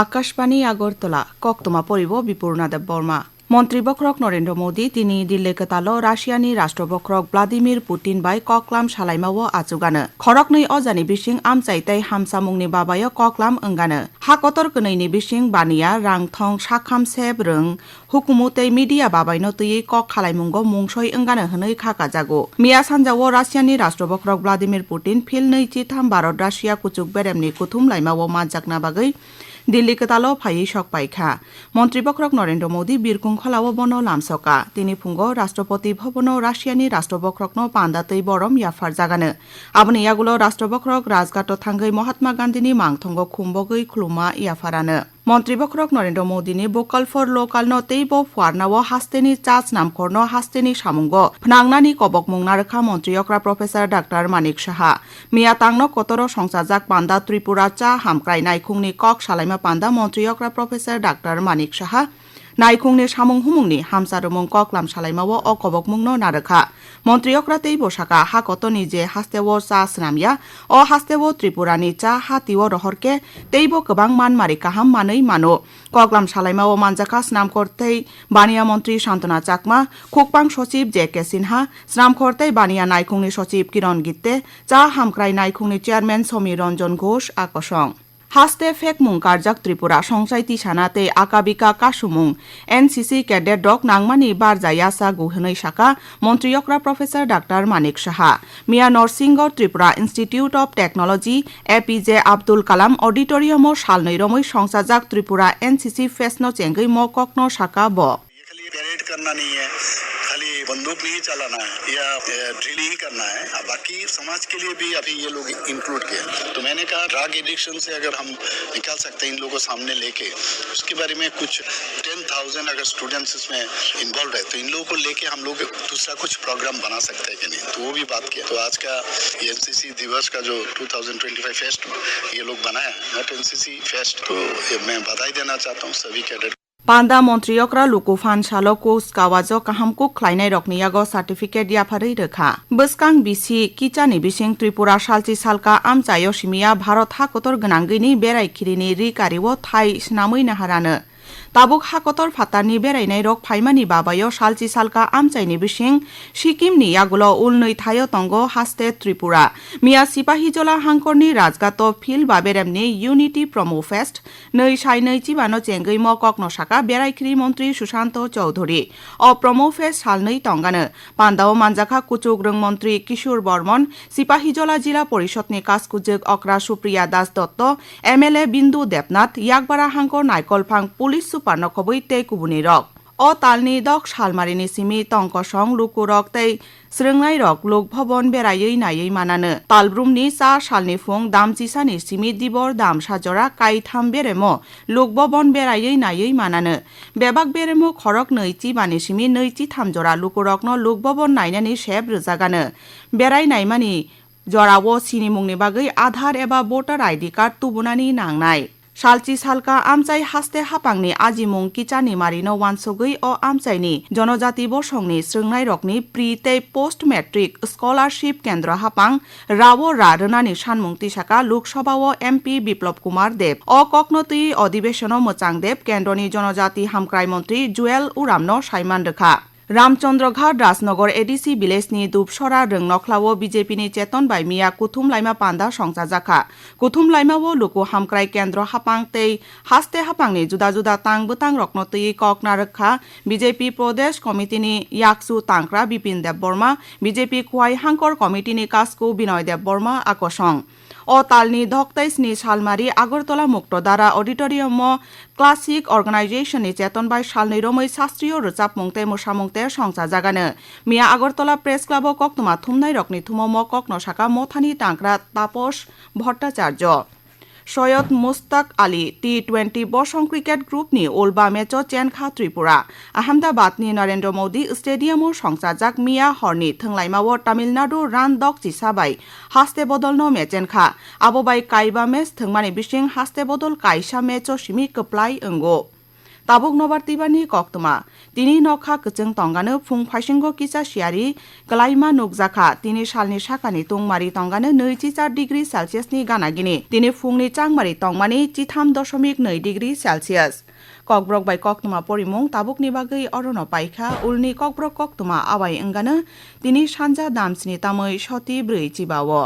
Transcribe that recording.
আকাশবাণী, আগরতলা। কক্তমা পৰিব বিপূর্ণা দেব বর্মা। মন্ত্ৰী বক্ৰক নৰেন্দ্ৰ মোদী, তিনি দিল্লী কেতাল ৰাছিয়ানি ৰাষ্ট্ৰবক্ৰক ভ্লাদিমির পুটিন বাই ককলাম সালাইমাও আচুগানো। নই অজানি বিশিং আমচাই তাই হামচামুংনি বাবায় ককলাম ওংগানো হাকতর কনৈনি বিশিং বানিয়া রং থং সাখাম সেব ৰং হুকুমুতৈ মিডিয়া বাবাইন তৈয়ে কক খালাইমুংগ মুংসই ওংগানো খাকা খাকাজাগো মিয়া সানজাও ৰাছিয়ানি ৰাষ্ট্ৰবক্ৰক ভ্লাদিমির পুটিন ফিল নৈচি থাম ভারত, রাশিয়া কুচুক বেরেমনি কুথুম লাইমাও মানজাকনা বাগৈ। দিল্লি তালো ফাই শক পাইখা। মন্ত্রী বক্রক নরেন্দ্র মোদী বীরকুং খলাও বন লামসকা। তিনি ফুঙ্গ রাষ্ট্রপতি ভবন রাশিয়ানি রাষ্ট্রবক্রক পান্দাতৈ বরম ইয়াফার জাগানো। আবনি ইয়াগুলো রাষ্ট্রবক্রক রাজঘাট থাঙ্গৈ মহাত্মা গান্ধীনি মাংথঙ্গ খুম্বগৈ খুলুমা ইয়াফারানো মন্ত্রী বক্রক নরেন্দ্র মোদীনি বোকাল ফর লোকালনো তৈব ফুয়ারনাও হাস্তেনি চাচ নামখরনো হাস্তেনি সামুঙ্গ ফনাংনানি কবক মুংনারখা মন্ত্রী অক্রা প্রফেসর ডাক্তার মানিক সাহা। মিয়া তাংন কতর সংসাজাক পান্দা ত্রিপুরা চা হামক্রাই নাইখুংনি কক সালাইমা পান্দা মন্ত্রী অক্রা প্রফেসর ডাক্তার মানিক সাহা। নাইখুংনি সামুং হুমুংনি হামসারুমুং ককলাম সালাইমাও অকবক মুংনো নারখা। মন্ত্রী অক্রাতেই বসাকা হাকত নিজে হাস্তেও চা স্নামিয়া, অ হাস্তেও ত্রিপুরানি চা হাতিও রহরকে, তেইব গোবাং মানমারি কাহাম মাनै মানো। কগলাম সালাইমাও মানজাকা স্নাম করতেই বানিয়া মন্ত্রী শান্তনা চাকমা, খুকপাং সচিব জে কে সিনহা, স্নাম করতেই বানিয়া নাইখুংনি সচিব কিরণ গিত্তে, চা হামক্রাই নাইখুংনি চেয়ারম্যান সমীর রঞ্জন ঘোষ আকসং। 하스테 팩몽 가작 ত্রিপুরা, সংসাইতি সানাতে আকাবিকা কাশুমুং, এনসিসি ক্যাডেট ডক নাংমানি বারজায়াসা গুহনৈ শাখা মন্ত্রীয়করা professor doctor Manik Saha, Mia Narasingha Tripura institute of technology A P J Abdul Kalam auditorium সাল রমৈ সংসাজাক ত্রিপুরা এনসিসি ফেসনো চেঙ্গৈ মকন ককনো শাখা ব बंदूक नहीं चलाना है, या ड्रिल ही करना है। बाकी समाज के लिए भी अभी ये लोग इंक्लूड किया तो मैंने कहा ड्रग एडिक्शन से अगर हम निकाल सकते हैं इन लोगों को सामने लेके, उसके बारे में कुछ टेन थाउज़ेंड अगर स्टूडेंट्स इसमें इन्वॉल्व है तो इन लोगों को लेके हम लोग दूसरा कुछ प्रोग्राम बना सकते हैं कि नहीं? तो वो भी बात किया। तो आज का एनसीसी दिवस का जो 2025 फेस्ट ये लोग बनाया नॉट एनसीसी फेस्ट तो मैं बधाई देना चाहता हूँ सभी कैडेट পান্ডা মন্ত্রিয়করা লুকু ফান সালো কোচ কাওয়াজো কাহামকু খ্লাইনাই রকনি ইয়াগো সার্টিফিকেট ইয়াফারই রেখা বসকাং বিসি কিচানি বিসিং ত্রিপুরা সালচি সালকা আমচা ইয়সিমিয়া ভারত হাকতর গনাঙ্গিনি বেড়াইখিরিনি রি থাই, সিনামুই নাহারানো তাবুক হাকতর phatani berainai রক phaimani বাবায় সালচি সালকা আমচাইনি bising সিকিম নি ni উল ulnui থায় তঙ্গ হাস্তে ত্রিপুরা। মিয়া সিপাহী সিপাহীজলা হাংকরনি রাজগাত ফিল বাবেরামনি ইউনিটি প্রমো ফেস্ট নই নৈ সাইনৈ চিবানো ম ককনো শাখা বেড়াইখ্রি মন্ত্রী সুশান্ত চৌধুরী। অ প্রমো ফেস্ট সাল নই টঙ্গানো পান্ডাও মানজাখা কুচুগ্রং মন্ত্রী কিশোর বর্মন, সিপাহী সিপাহীজলা জিলা পরিষদনি কাজকুজেগ অকরা Supriya Das Datta, M L A Bindu Debnath ইয়াকবারা হাংকর নাইকলফাং police parno khobui te kubuni rok o talni dok shalmari ni simi tongko song luku rok tei srungnai rok lok bhobon berayei nayei manane talbrum ni sa shalni phong dam chisa ni simi dibor dam sajora kai tham beremo lok bhobon berayei nayei manane bebak beremo khorok noichi bani simi noichi tham jora luku rok no lok bhobon nainani sheb rujagane berai naimani জরাও সিনিমুংনি বাগৈ আধার এবা voter ID card তুবুনানি নাংনায় সালচি সালকা আমচাই হাস্তে হাপাংনি আজিমুং কিচানি মারিনো ওয়ানসুগুই ও আমচাইনি জনজাতি বসংনি স্রংনাই রকনি প্রি তে পোস্ট মেট্রিক স্কলারশিপ কেন্দ্র হাপাং রাও রা রনানি সানমুং তিসাকা লোকসভা ও এমপি বিপ্লব কুমার দেব অ ককনতি অধিবেশন মোচাং দেব কেন্দ্রনি জনজাতি হামক্রাই মন্ত্রী জুয়েল উরামন সাইমান রেখা रामचन्द्रघाट राजनगर एडिसि भिलेजनि दुबसरा रों नख्लावो बिजेपिनि चेतन बाइमिया कुथुम लाइमा पान्दा संसा जाखा कुथुम लाइमावो लुकु हामक्राय केन्द्र हापां तै हास्ते हापांनि जुदा जुदा तां बुतां रत्नतुई ककना रखा बिजेपि प्रदेश कमिटिनि याकसु तांक्रा बिपिन देब बर्मा बिजेपि खुवाई हांकर कमिटिनि कासकु बिनय देब बर्मा आकसं অতালনি ধকতাইসনি শালমারি আগরতলা মুক্ত দ্বারা অডিটোরিয়াম ক্লাসিক অর্গানাইজেশননি চেতনবাই শালনি রমই শাস্ত্রীয় রোচাপ মুংতে মোসামুংতে সংসা জাগানে। মিয়া আগরতলা প্রেস ক্লাব কক্তমা থুমনাই রকনি থুমম কক্ন শাখা মথানি টাংরা তাপস ভট্টাচার্য। সৈয়দ মুস্তাক আলী টি টুয়েন্টি বসং ক্রিকেট গ্রুপ নি ওলবা মেচ চেন খা ত্রিপুরা। আহমেদাবাদ নি নরেন্দ্র মোদী স্টেডিয়ামো সংসাজাক মিয়া হরনি, থংলাইমাও তামিলনাডু রান দক চিসাবাই, হাস্তে বদল ন মেচেন খা। আববাই কাইবা মেচ থংমানি বিশিং হাস্তে বদল কাইসা মেচ সিমি কপ্লাই অঙ্গো। tabuk nobar tibani koktuma tini nokha kcheng tongano phung phaisingo kicha shiari klaima nokjakha tini shalni shakani tongmari tongano 2 chi 4 degree সেলসিয়াসনি গানাগিনি তিনি ফুংনি চাংমারি তংমানি চিথাম দশমিক 2 ডিগ্রি সেলসিয়াস ককব্রক বাই ককতমা পরিমং তাবুকনি বাগৈ অরণ পাইখা উলনি ককব্রক ককতমা আবাই অঙ্গানো তিনি সানজা দামসিনি তামৈ সতি ব্রৈ চিবাও